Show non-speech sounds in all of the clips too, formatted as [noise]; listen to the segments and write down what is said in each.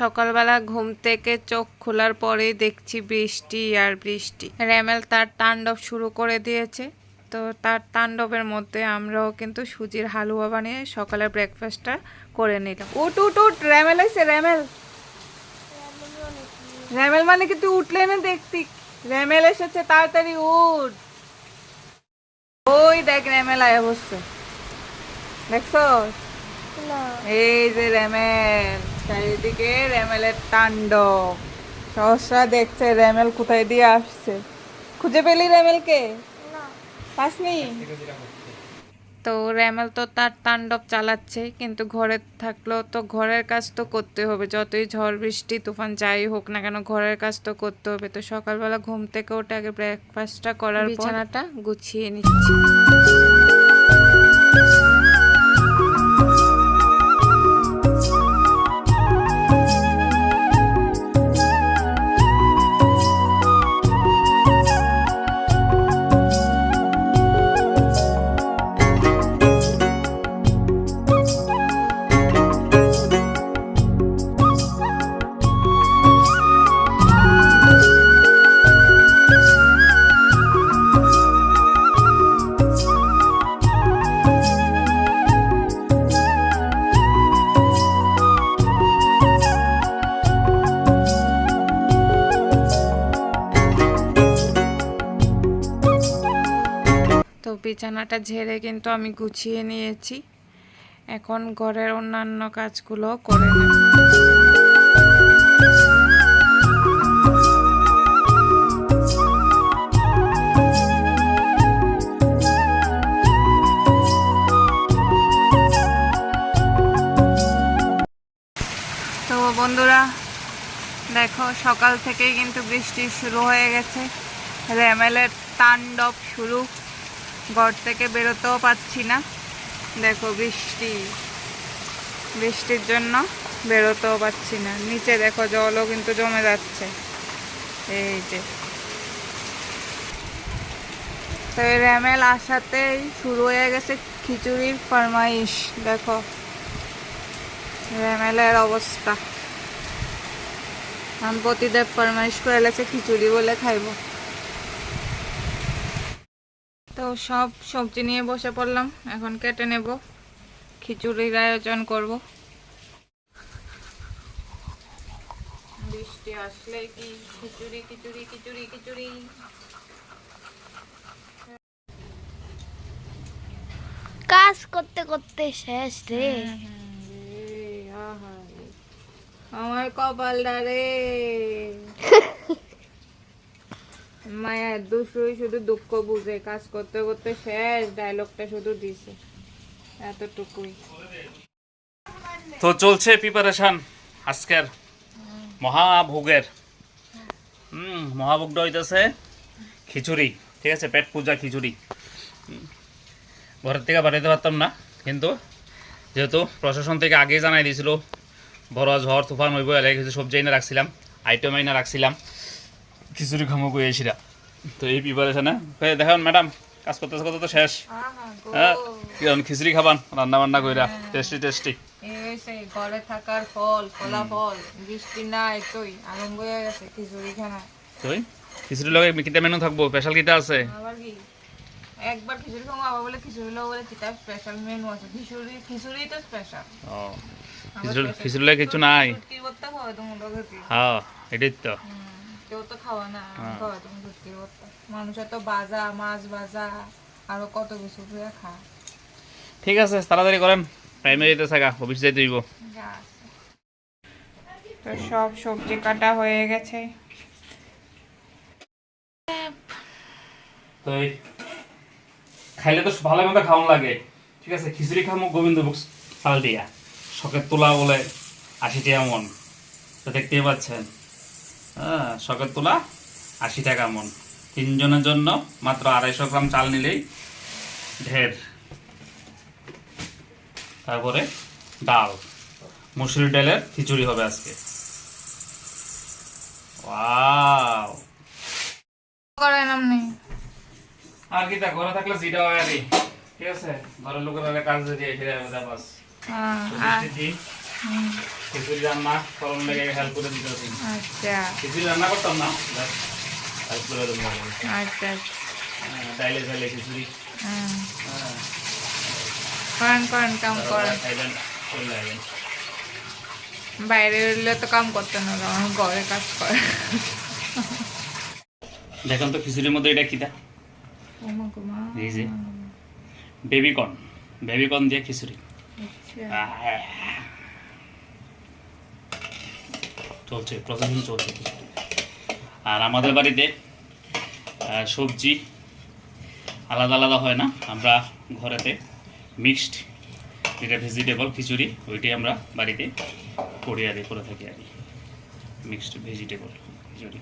সকালবেলা ঘুম থেকে চোখ খোলার পরে দেখছি বৃষ্টি আর বৃষ্টি। র্যামেল তার তাণ্ডব শুরু করে দিয়েছে। তো তার তাণ্ডবের মধ্যে আমরাও কিন্তু সুজির হালুয়া বানিয়ে সকালের ব্রেকফাস্টটা করে নিলাম। উঠ উঠ উঠ র্যামেল আছে র্যামেল। র্যামেল মানে কি তুই উঠলে না দেখতি? র্যামেল এসেছে তাড়াতাড়ি উঠ। ওই দেখ র্যামেল আয় বসছে। দেখছ? এই যে র্যামেল। চারিদিকে র্যামেলের তাণ্ডব। সহসা দেখছে র্যামেল কোথায় দিয়ে আসছে। খুঁজে পেলি র্যামেলকে? পাসনি? তো র্যামেল তো তার তাণ্ডব চালাচ্ছে কিন্তু ঘরে থাকলেও তো ঘরের কাজ তো করতে হবে। যতই ঝড় বৃষ্টি তুফান যাই হোক না কেন ঘরের কাজ তো করতে হবে। তো সকালবেলা ঘুম থেকে ওঠে আগে ব্রেকফাস্টটা করার বিছানাটা গুছিয়ে নিচ্ছি। বিছানাটা ঝেড়ে কিন্তু আমি গুছিয়ে নিয়েছি। এখন ঘরের অন্যান্য কাজগুলো করে নেব। তো বন্ধুরা, দেখো সকাল থেকেই কিন্তু বৃষ্টি শুরু হয়ে গেছে। র্যামেলের তাণ্ডব শুরু। ঘর থেকে বেরোতেও পাচ্ছি না। দেখো বৃষ্টি। বৃষ্টির জন্য বেরোতেও পাচ্ছি না। নিচে দেখো জলও কিন্তু জমে যাচ্ছে। এই যে। তো র্যামেল আসাতেই শুরু হয়ে গেছে খিচুড়ির ফরমাইশ, দেখো। র্যামেলের অবস্থা। আমি প্রতিদেব ফরমাইশ করে এলেছে খিচুড়ি বলে খাইবো। তো সব সবজি নিয়ে বসে পড়লাম। এখন কেটে নেব। খিচুড়ির আয়োজন করব। বৃষ্টি আসলে কি? খিচুড়ি খিচুড়ি খিচুড়ি খিচুড়ি। কাজ করতে করতে শেষ রে। আমার কপালটা রে। [laughs] মায়ের দুশুই শুধু দুঃখ বুঝে, কাজ করতে করতে শেষ ডায়লগটা শুধু দিছে। এতটুকুই। তো চলছে প্রিপারেশন আজকের মহাভোগের। হুম মহাভোগটা হইতেছে খিচুড়ি, ঠিক আছে? পেট পূজা খিচুড়ি। ঘরের থেকে বাড়াইতে পারতাম না, কিন্তু যেহেতু প্রশাসন থেকে আগেই জানাই দিয়েছিল, বড় ঝড় তুফান হইব, এলাকায় কিছু সবজি এনে রাখছিলাম আইটেম এনে রাখছিলাম। খিচুড়ি খামো কই গিয়েছিলা তো এই প্রিপারেশনে দেখেন ম্যাডাম কাজ করতে করতে তো শেষ। হ্যাঁ কিরম খিচুড়ি খাবান রান্না বান্না কইরা টেস্টি টেস্টি এই সেই ঘরে থাকার ফল ফলাফল বৃষ্টি নাই তুই আরম্ভ হয়ে গেছে খিচুড়ি খানা। তুই খিচুড়ি লগে কিটা মেনু থাকব স্পেশাল কিটা আছে? আবার কি? একবার খিচুড়ি খাব আবার বলে খিচুড়ি বলে কিতা স্পেশাল মেনু আছে। খিচুড়ি খিচুড়ি তো স্পেশাল ও খিচুড়ি খিচুড়ি লগে কিছু নাই। কি করতে হ্যাঁ এটাই তো। কেউ তো খাওয়া না হ্যাঁ। খাওয়া তুমি সত্যি করতে মানুষের তো বাজা মাছ বাজা আরও কত কিছু দিয়ে খা। ঠিক আছে তাড়াতাড়ি করেন। টাইমে যেতে থাকা অফিস যাইতে হইব। তো সব সবজি কাটা হয়ে গেছে। তো খাইলে তো ভালো মতো খাওয়ান লাগে। ঠিক আছে খিচুড়ি খামো গোবিন্দ বুক চাল দিয়া। শখের তোলা বলে আশি টাকা মন। তো দেখতেই পাচ্ছেন। হ্যাঁ শখের তোলা আশি টাকা মন। তিনজনের জন্য মাত্র আড়াইশো গ্রাম চাল নিলেই ঢের। তারপরে ডাল। মুসুরি ডালের খিচুড়ি হবে আজকে। ওয়াও। আর কি তা ঘরে থাকলে জিটা হয়। ঠিক আছে? ঘরের লোকের কাজ দিয়ে ফিরে দিন খিচুড়ি রান্না করণ লেগে হেল্প করে দিতে হবে। আচ্ছা। খিচুড়ি রান্না করতাম না হেল্প করে দেবো আচ্ছা হ্যাঁ, ডাইলে ডাইলে খিচুড়ি। হ্যাঁ। করেন করেন কাম করেন। বাইরে উঠলে তো কাম করতে না আমার ঘরে কাজ করে। দেখুন তো খিচুড়ির মধ্যে এটা কিটা। এই যে। বেবিকর্ন বেবিকর্ন দিয়ে খিচুড়ি। আচ্ছা। চলছে প্রসেসিং চলছে আর আমাদের বাড়িতে সবজি আলাদা আলাদা হয় না। আমরা ঘরেতে মিক্সড যেটা ভেজিটেবল খিচুড়ি, ওইটাই আমরা বাড়িতে করি আর করে থাকি আর মিক্সড ভেজিটেবল খিচুড়ি।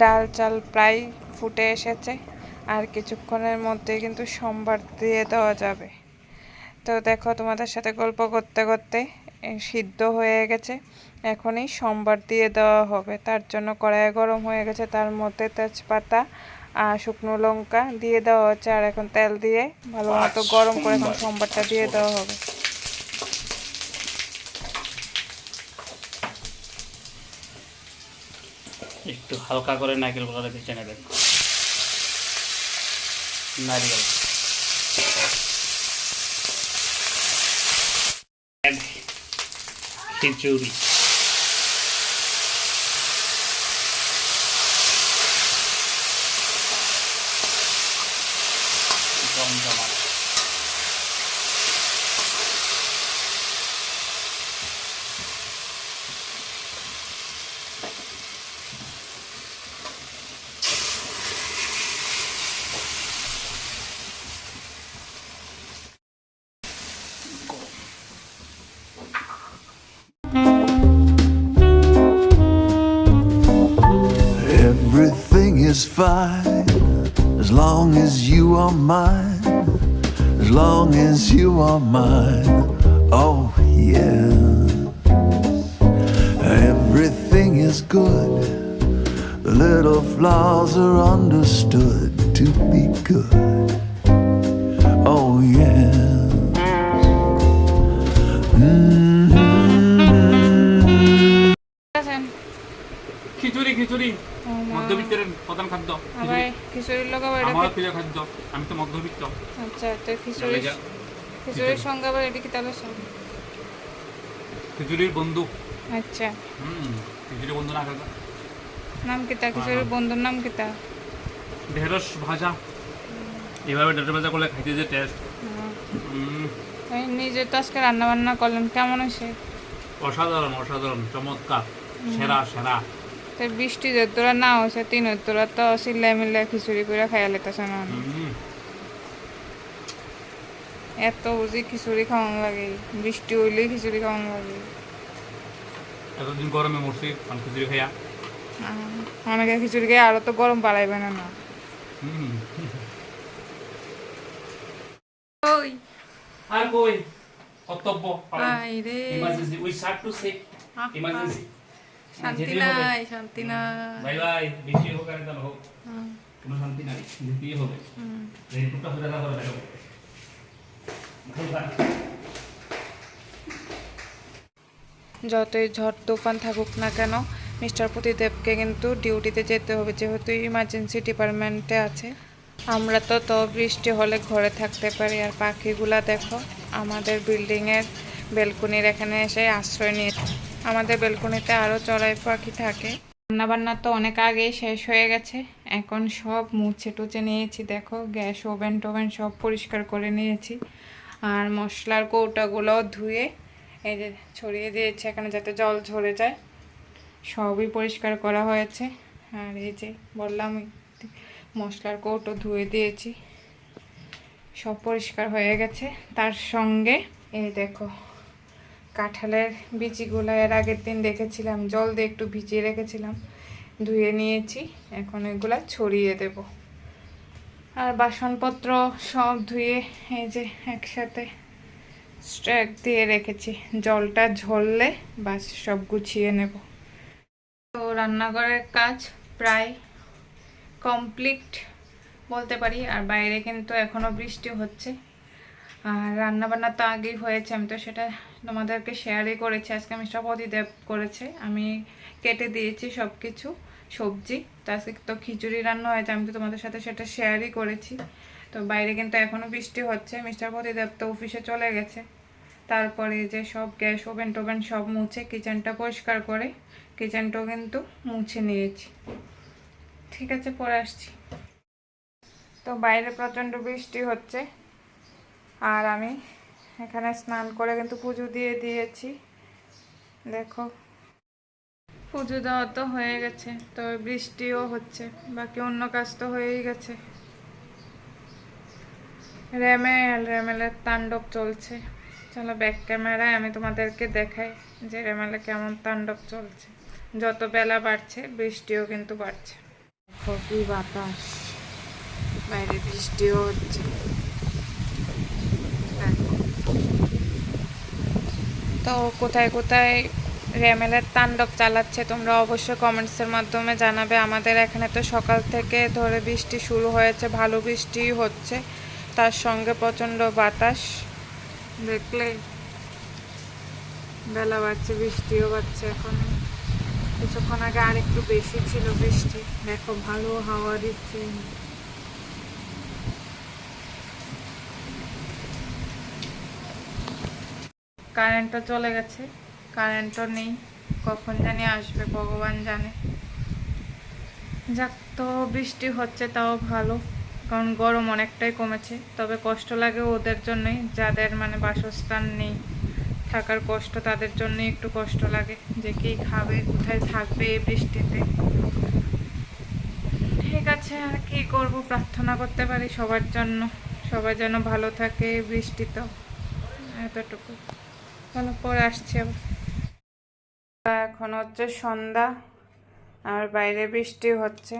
ডাল চাল প্রায় ফুটে এসেছে। আর কিছুক্ষণের মধ্যে কিন্তু সোমবার দিয়ে দেওয়া যাবে। তো দেখো তোমাদের সাথে গল্প করতে করতে সিদ্ধ হয়ে গেছে। এখনই সোমবার দিয়ে দেওয়া হবে। তার জন্য কড়াই গরম হয়ে গেছে। তার মধ্যে তেজপাতা আর শুকনো লঙ্কা দিয়ে দেওয়া হচ্ছে। আর এখন তেল দিয়ে ভালো মতো গরম করে এখন সোমবারটা দিয়ে দেওয়া হবে। একটু হালকা করে নারকেল কলাটা ভেজে নেবেন। নারিকেল। Century. Down the market. Fine as long as you are mine. As long as you are mine. Oh, yeah. Everything is good. The little flaws are understood to be good. খিচুড়ির লোক আবার আমার প্রিয় খাদ্য আমি তো মধ্যবিত্ত। আচ্ছা তো খিচুড়ি খিচুড়ির সঙ্গে আবার এটি কি তাহলে খিচুড়ির বন্ধু। আচ্ছা। হুম খিচুড়ি বন্ধু না খাওয়া নাম কিতা খিচুড়ির বন্ধুর নাম কিতা ঢেঁড়স ভাজা। এভাবে ঢেঁড়স ভাজা করলে খাইতে যে টেস্ট নিজে তো আজকে রান্না বান্না করলেন কেমন হয়েছে? অসাধারণ অসাধারণ চমৎকার। সেরা সেরা। তো বৃষ্টি যে না হয়েছে তিন তোরা তো সিল্লাই মিল্লাই খিচুড়ি করে খাইয়া লেতেছে না। এত বুঝি খিচুড়ি খাওয়ান লাগে বৃষ্টি হইলেই খিচুড়ি খাওয়ান লাগে। এতদিন গরমে মরছি খিচুড়ি খাইয়া। অনেকে খিচুড়ি খেয়ে আরও তো গরম না না। হুম। ওই আর কই? কর্তব্য emergency we start to say emergency শান্তি নাই শান্তি নাই। বাই বাই বৃষ্টি হোক আর হোক। হুম, কোনো শান্তি নাই যেতেই হবে। রেনকোটটা হয়ে যাবে। দেখো যতই ঝড় তুফান থাকুক না কেন মিস্টার প্রতিদেবকে কিন্তু ডিউটিতে যেতে হবে যেহেতু ইমার্জেন্সি ডিপার্টমেন্টে আছে। আমরা তো তো বৃষ্টি হলে ঘরে থাকতে পারি আর পাখিগুলা দেখো আমাদের বিল্ডিংয়ের বেলকনির এখানে এসে আশ্রয় নিয়ে আমাদের বেলকনিতে আরও চড়াই পাখি থাকে। রান্নাবান্না তো অনেক আগেই শেষ হয়ে গেছে। এখন সব মুছে টুচে নিয়েছি, দেখো, গ্যাস ওভেন টোভেন সব পরিষ্কার করে নিয়েছি। আর মশলার কৌটাগুলোও ধুয়ে এই যে ছড়িয়ে দিয়েছে, এখানে যাতে জল ঝরে যায়। সবই পরিষ্কার করা হয়েছে। আর এই যে বললাম মশলার কৌটো ধুয়ে দিয়েছি। সব পরিষ্কার হয়ে গেছে। তার সঙ্গে এই দেখো কাঁঠালের বিচিগুলো এর আগের দিন রেখেছিলাম জল দিয়ে একটু ভিজিয়ে রেখেছিলাম, ধুয়ে নিয়েছি, এখন এগুলা ছড়িয়ে দেব। আর বাসনপত্র সব ধুয়ে এই যে একসাথে স্ট্র্যাক দিয়ে রেখেছি, জলটা ঝরলে বাস সব গুছিয়ে নেব। তো রান্নাঘরের কাজ প্রায় কমপ্লিট বলতে পারি, আর বাইরে কিন্তু এখনও বৃষ্টি হচ্ছে। আর রান্না বান্না তো আগেই হয়েছে, আমি তো সেটা তোমাদেরকে শেয়ারই করেছি, আজকে মিস্টার প্রদীদেব করেছে। আমি কেটে দিয়েছি সব কিছু সবজি। তো আজকে তো খিচুড়ি রান্না হয়েছে, আমি তোমাদের সাথে সেটা শেয়ারই করেছি। তো বাইরে কিন্তু এখনও বৃষ্টি হচ্ছে মিস্টার প্রদীদেব তো অফিসে চলে গেছে। তারপরে যে সব গ্যাস ওভেন টোভেন সব মুছে কিচেনটা পরিষ্কার করে কিচেনটাও কিন্তু মুছে নিয়েছি। ঠিক আছে, পরে আসছি। তো বাইরে প্রচণ্ড বৃষ্টি হচ্ছে, আর আমি এখানে স্নান করে কিন্তু পুজো দিয়ে দিয়েছি। দেখো। পুজো দেওয়া তো হয়ে গেছে, তো বৃষ্টিও হচ্ছে, বাকি অন্য কাজ তো হয়েই গেছে। রেমেল রেমেলের তাণ্ডব চলছে। চলো ব্যাক ক্যামেরায় আমি তোমাদেরকে দেখাই যে রেমেলে কেমন তাণ্ডব চলছে। যত বেলা বাড়ছে, বৃষ্টিও কিন্তু বাড়ছে। কি বাতাস। বাইরে বৃষ্টিও হচ্ছে দেখো। তো কোথায় কোথায় রেমেলের তাণ্ডব চালাচ্ছে তোমরা অবশ্যই কমেন্টসের মাধ্যমে জানাবে। আমাদের এখানে তো সকাল থেকে ধরে বৃষ্টি শুরু হয়েছে, ভালো বৃষ্টি হচ্ছে। তার সঙ্গে প্রচণ্ড বাতাস। দেখলে বেলা বাড়ছে, বৃষ্টিও বাড়ছে এখন। কিছুক্ষণ আগে আর একটু বেশি ছিল বৃষ্টি। দেখো ভালো হাওয়া দিচ্ছে। কারেন্টও চলে গেছে, কারেন্টও নেই, কখন জানি আসবে, ভগবান জানে। যাক, তো বৃষ্টি হচ্ছে, তাও ভালো, কারণ গরম অনেকটাই কমেছে, তবে কষ্ট লাগে ওদের জন্যই, যাদের মানে বাসস্থান নেই, থাকার কষ্ট তাদের জন্যই একটু কষ্ট লাগে, যে কি খাবে, কোথায় থাকবে এই বৃষ্টিতে। ঠিক আছে, আর কি করব, প্রার্থনা করতে পারি সবার জন্য, সবাই যেন ভালো থাকে বৃষ্টিতেও এতটুকু। চলো পরে আসছে। এখন হচ্ছে সন্ধ্যা, আর বাইরে বৃষ্টি হচ্ছে।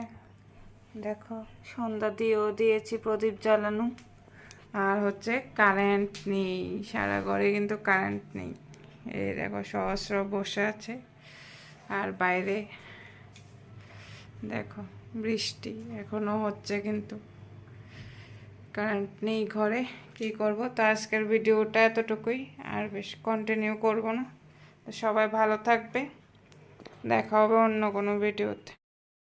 দেখো, সন্ধ্যা দিয়েও দিয়েছি প্রদীপ জ্বালানো। আর হচ্ছে কারেন্ট নেই, সারা ঘরে কিন্তু কারেন্ট নেই। এই দেখো, সহস্র বসে আছে। আর বাইরে দেখো, বৃষ্টি এখনও হচ্ছে কিন্তু। কারেন্ট নেই ঘরে, কি করব? তো আজকের ভিডিওটা এতটুকুই, আর বেশ কন্টিনিউ করব না। সবাই ভালো থাকবে। দেখা হবে অন্য কোনো ভিডিওতে।